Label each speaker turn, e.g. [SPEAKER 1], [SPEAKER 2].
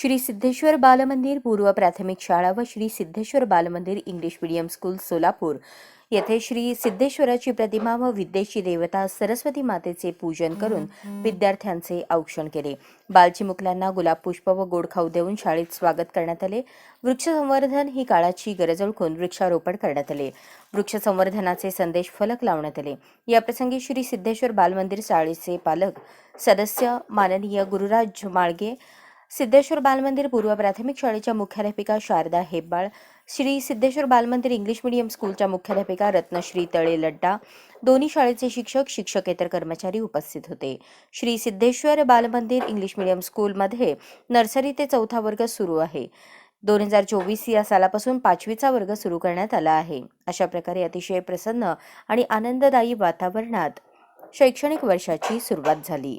[SPEAKER 1] श्री सिद्धेश्वर बालमंदिर पूर्व प्राथमिक शाळा व Shri Siddheshwar Balmandir English medium school Solapur. येथे श्री सिद्धेश्वराची प्रतिमा व विद्येची देवता सरस्वती मातेचे पूजन करून विद्यार्थ्यांचे औक्षण केले. बालचिमुकल्यांना गुलाब पुष्प व गोड खाऊ देऊन शाळेत स्वागत करण्यात आले. वृक्ष संवर्धन ही काळाची गरज ओळखून वृक्षारोपण करण्यात आले. वृक्ष संवर्धनाचे संदेश फलक लावण्यात आले. याप्रसंगी श्री सिद्धेश्वर बालमंदिर शाळेचे पालक सदस्य माननीय गुरुराज माळगे सिद्धेश्वर बालमंदिर पूर्व प्राथमिक शाळेच्या मुख्याध्यापिका शारदा हेब्बाळ श्री सिद्धेश्वर बालमंदिर इंग्लिश मीडियम स्कूलच्या मुख्याध्यापिका रत्नश्री तळे लड्डा दोन्ही शाळेचे शिक्षक शिक्षकेतर कर्मचारी उपस्थित होते. श्री सिद्धेश्वर बालमंदिर इंग्लिश मीडियम स्कूलमध्ये नर्सरी ते चौथा वर्ग सुरू आहे. दोन हजार चोवीस या सालापासून पाचवीचा वर्ग सुरू करण्यात आला आहे. अशा प्रकारे अतिशय प्रसन्न आणि आनंददायी वातावरणात शैक्षणिक वर्षाची सुरुवात झाली.